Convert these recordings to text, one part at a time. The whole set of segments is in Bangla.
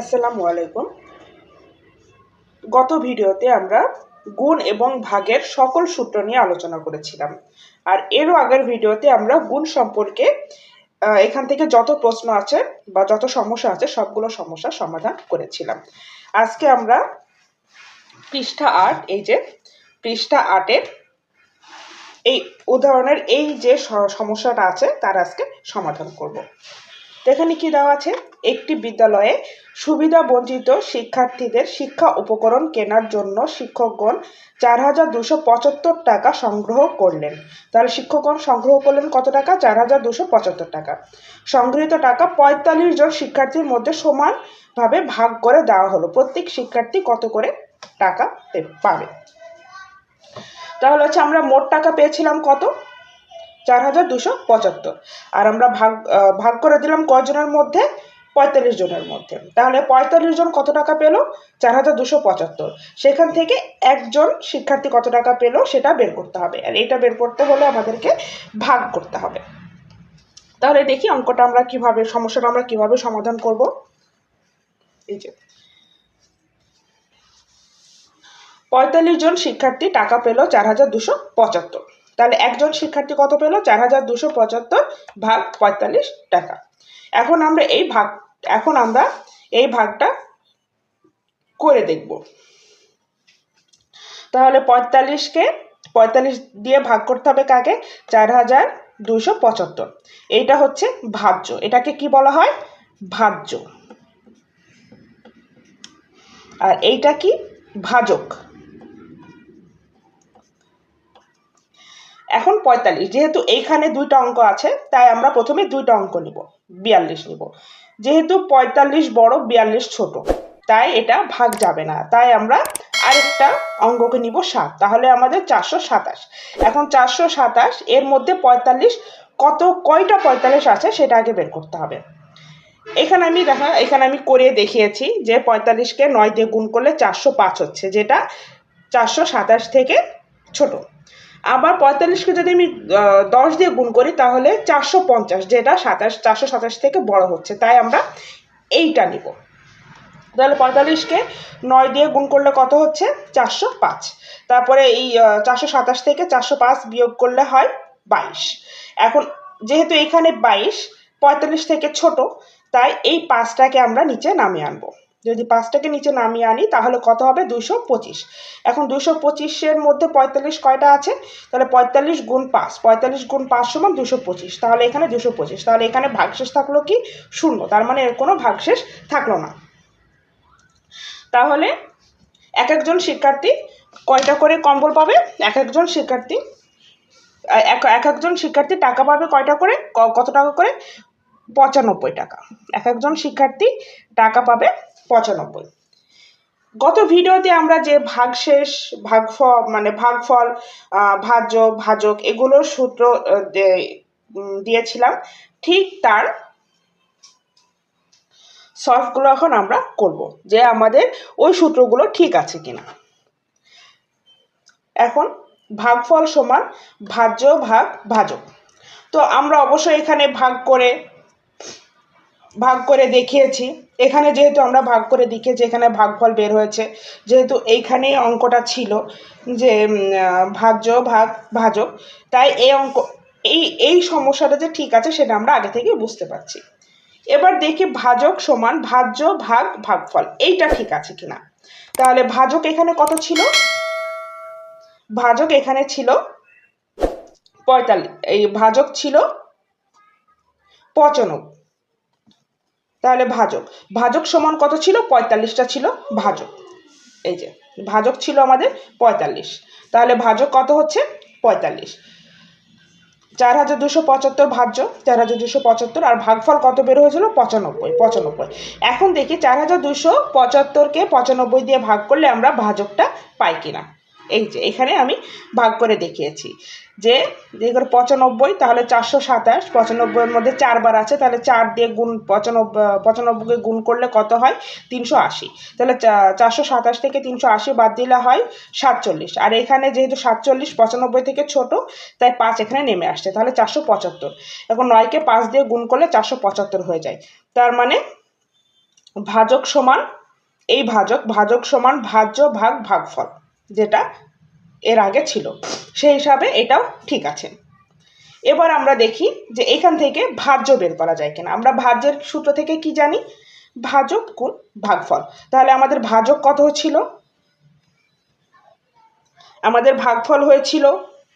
আসসালামু আলাইকুম। গত ভিডিওতে আমরা গুণ এবং ভাগের সকল সূত্র নিয়ে আলোচনা করেছিলাম। আর এরও আগের ভিডিওতে আমরা গুণ সম্পর্কে এখান থেকে যত প্রশ্ন আছে বা যত সমস্যা আছে সবগুলো সমস্যার সমাধান করেছিলাম। আজকে আমরা পৃষ্ঠা আট, এই যে পৃষ্ঠা আটের এই উদাহরণের এই যে সমস্যাটা আছে তার আজকে সমাধান করব। এখানে কি দেওয়া আছে? একটি বিদ্যালয়ে সুবিধা বঞ্চিত শিক্ষার্থীদের শিক্ষা উপকরণ কেনার জন্য শিক্ষকগণ চার হাজার দুশো পঁচাত্তর টাকা সংগ্রহ করলেন। তাহলে শিক্ষকগণ সংগ্রহ করলেন কত টাকা? চার হাজার দুশো পঁচাত্তর টাকা। সংগৃহীত টাকা পঁয়তাল্লিশ জন শিক্ষার্থীর মধ্যে সমানভাবে ভাগ করে দেওয়া হলো। প্রত্যেক শিক্ষার্থী কত করে টাকা পাবে? তাহলে হচ্ছে আমরা মোট টাকা পেয়েছিলাম কত? চার হাজার দুশো পঁচাত্তর। আর আমরা ভাগ ভাগ করে দিলাম কয়জনের মধ্যে? পঁয়তাল্লিশ জনের মধ্যে। তাহলে পঁয়তাল্লিশ জন কত টাকা পেল? চার হাজার দুশো পঁচাত্তর। সেখান থেকে একজন শিক্ষার্থী কত টাকা পেল? সেটা বের করতে হবে। আর এটা বের করতে হলে আমাদেরকে ভাগ করতে হবে। তাহলে দেখি অঙ্কটা আমরা কীভাবে, সমস্যাটা আমরা কীভাবে সমাধান করব। এই যে। পঁয়তাল্লিশ জন শিক্ষার্থী টাকা পেল চার হাজার দুশো পঁচাত্তর। তাহলে একজন শিক্ষার্থী কত পেল? চার হাজার দুশো পঁচাত্তর ভাগ পঁয়তাল্লিশ টাকা। এখন আমরা এই ভাগ, এখন আমরা এই ভাগটা করে দেখব। তাহলে পঁয়তাল্লিশকে, পঁয়তাল্লিশ দিয়ে ভাগ করতে হবে কাকে? চার হাজার দুশো পঁচাত্তর। এইটা হচ্ছে ভাজ্য। এটাকে কি বলা হয়? ভাজ্য। আর এইটা কি? ভাজক। এখন পঁয়তাল্লিশ, যেহেতু এইখানে দুইটা অঙ্ক আছে, তাই আমরা প্রথমে দুইটা অঙ্ক নিব, বিয়াল্লিশ নিব। যেহেতু পঁয়তাল্লিশ বড়, বিয়াল্লিশ ছোট, তাই এটা ভাগ যাবে না। তাই আমরা আরেকটা অঙ্ককে নিব সাত, তাহলে আমাদের চারশো সাতাশ। এখন চারশো সাতাশ, এর মধ্যে পঁয়তাল্লিশ, কত, কয়টা পঁয়তাল্লিশ আছে সেটা আগে বের করতে হবে। এখানে আমি দেখা, এখানে আমি করে দেখিয়েছি যে পঁয়তাল্লিশকে নয় দিয়ে গুণ করলে চারশো পাঁচ হচ্ছে, যেটা চারশো সাতাশ থেকে ছোট। আবার পঁয়তাল্লিশকে যদি আমি দশ দিয়ে গুণ করি, তাহলে চারশো পঞ্চাশ, যেটা সাতাশ, চারশো সাতাশ থেকে বড় হচ্ছে। তাই আমরা এইটা নিব। তাহলে পঁয়তাল্লিশকে নয় দিয়ে গুণ করলে কত হচ্ছে? চারশো পাঁচ। তারপরে এই চারশো সাতাশ থেকে চারশো পাঁচ বিয়োগ করলে হয় বাইশ। এখন যেহেতু এখানে বাইশ, পঁয়তাল্লিশ থেকে ছোট, তাই এই পাঁচটাকে আমরা নিচে নামিয়ে আনব। যদি পাঁচটাকে নিচে নামিয়ে আনি, তাহলে কত হবে? দুশো পঁচিশ। এখন দুশো পঁচিশের মধ্যে পঁয়তাল্লিশ কয়টা আছে? তাহলে পঁয়তাল্লিশ গুণ পাঁচ। পঁয়তাল্লিশ গুণ পাঁচ সমান দুশো পঁচিশ। তাহলে এখানে দুশো পঁচিশ। তাহলে এখানে ভাগশেষ থাকল কি? শূন্য। তার মানে এর কোনো ভাগশেষ থাকল না। তাহলে এক একজন শিক্ষার্থী কয়টা করে কম্বল পাবে? এক একজন শিক্ষার্থী, এক এক একজন শিক্ষার্থী টাকা পাবে কয়টা করে? কত টাকা করে? পঁচানব্বই টাকা। এক একজন শিক্ষার্থী টাকা পাবে পঁচানব্বই। গত ভিডিওতে আমরা যে ভাগশেষ, ভাগফল মানে ভাগফল ভাজ্য ভাজক এগুলোর সূত্র দিয়েছিলাম, ঠিক তার সলভগুলো এখন আমরা করব, যে আমাদের ওই সূত্রগুলো ঠিক আছে কিনা। এখন ভাগফল সমান ভাজ্য, ভাগ, ভাজক। তো আমরা অবশ্যই এখানে ভাগ করে ভাগ করে দেখিয়েছি। এখানে যেহেতু আমরা ভাগ করে দেখিয়েছি, এখানে ভাগফল বের হয়েছে। যেহেতু এইখানেই অঙ্কটা ছিল যে ভাজ্য ভাগ ভাজক তাই এই অঙ্ক, এই এই সমস্যাটা যে ঠিক আছে সেটা আমরা আগে থেকে বুঝতে পারছি। এবার দেখি ভাজক সমান ভাজ্য ভাগ, ভাগফল, এইটা ঠিক আছে কিনা? তাহলে ভাজক এখানে কত ছিল? ভাজক এখানে ছিল পঁয়তাল্লিশ, এই ভাজক ছিল পঁচানব্বই। তাহলে ভাজক। ভাজক সমান কত ছিল? পঁয়তাল্লিশটা ছিল ভাজক। এই যে, ভাজক ছিল আমাদের পঁয়তাল্লিশ। তাহলে ভাজক কত হচ্ছে? পঁয়তাল্লিশ। চার হাজার দুশো পঁচাত্তর ভাজ্য চার হাজার দুশো পঁচাত্তর, আর ভাগফল কত বের হয়েছিল? পঁচানব্বই পঁচানব্বই। এখন দেখি চার হাজার দুশো পঁচাত্তরকে পঁচানব্বই দিয়ে ভাগ করলে আমরা ভাজকটা পাই কিনা। এই যে, এখানে আমি ভাগ করে দেখিয়েছি। যে যেগুলো পঁচানব্বই, তাহলে চারশো সাতাশ, পঁচানব্বইয়ের মধ্যে চারবার আছে, তাহলে চার দিয়ে গুণ পঁচানব্বই পঁচানব্বইকে গুণ করলে কত হয়? তিনশো আশি। তাহলে চারশো সাতাশ থেকে তিনশো আশি বাদ দিলে হয় সাতচল্লিশ। আর এখানে যেহেতু সাতচল্লিশ, পঁচানব্বই থেকে ছোট, তাই পাঁচ এখানে নেমে আসছে, তাহলে চারশো পঁচাত্তর। এখন নয়কে পাঁচ দিয়ে গুণ করলে চারশো পঁচাত্তর হয়ে যায়। তার মানে ভাজক সমান এই ভাজক ভাজক সমান ভাজ্য ভাগ ভাগফল। যেটা এর আগে ছিল। সেই হিসাবে এটাও ঠিক আছে। এবার আমরা দেখি যে এখান থেকে ভাজ্য বের করা যায় কিনা। আমরা ভাজ্যের সূত্র থেকে কি জানি? ভাজক গুণ ভাগফল। তাহলে আমাদের ভাজক কত ছিল আমাদের ভাগফল হয়েছিল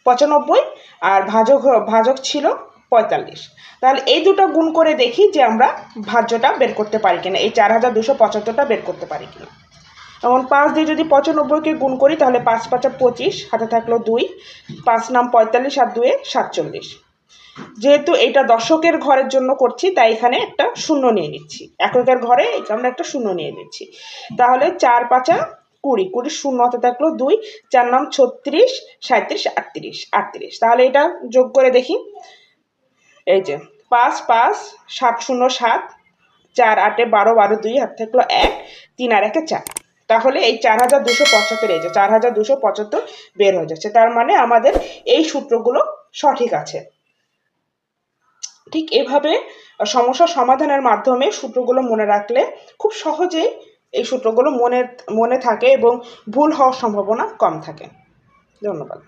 পঁচানব্বই আর ভাজক ভাজক ছিল পঁয়তাল্লিশ। তাহলে এই দুটো গুণ করে দেখি যে আমরা ভাজ্যটা বের করতে পারি কিনা। এই চার হাজার দুশো পঁচাত্তরটা বের করতে পারি কিনা। যেমন পাঁচ দিয়ে যদি পঁচানব্বইকে গুণ করি, তাহলে পাঁচ পাঁচা পঁচিশ, হাতে থাকল দুই, পাঁচ নাম পঁয়তাল্লিশ আর দুয়ে সাতচল্লিশ। যেহেতু এটা দশকের ঘরের জন্য করছি, তাই এখানে একটা শূন্য নিয়ে নিচ্ছি। এককের ঘরে আমরা একটা শূন্য নিয়ে নিচ্ছি। তাহলে চার পাঁচা কুড়ি কুড়ি শূন্য, হাতে থাকল দুই, চার নাম ছত্রিশ সাঁত্রিশ আটত্রিশ আটত্রিশ। তাহলে এটা যোগ করে দেখি। এই যে, পাঁচ পাঁচ, সাত শূন্য, সাত, চার আটে বারো বারো দুই, হাত থাকল এক, তিন আর একে চার। তাহলে এই চার হাজার দুশো পঁচাত্তর এই যে চার হাজার দুশো পঁচাত্তর বের হয়ে যাচ্ছে। তার মানে আমাদের এই সূত্রগুলো সঠিক আছে। ঠিক এভাবে সমস্যা সমাধানের মাধ্যমে সূত্রগুলো মনে রাখলে খুব সহজেই এই সূত্রগুলো মনে মনে থাকে এবং ভুল হওয়ার সম্ভাবনা কম থাকে। ধন্যবাদ।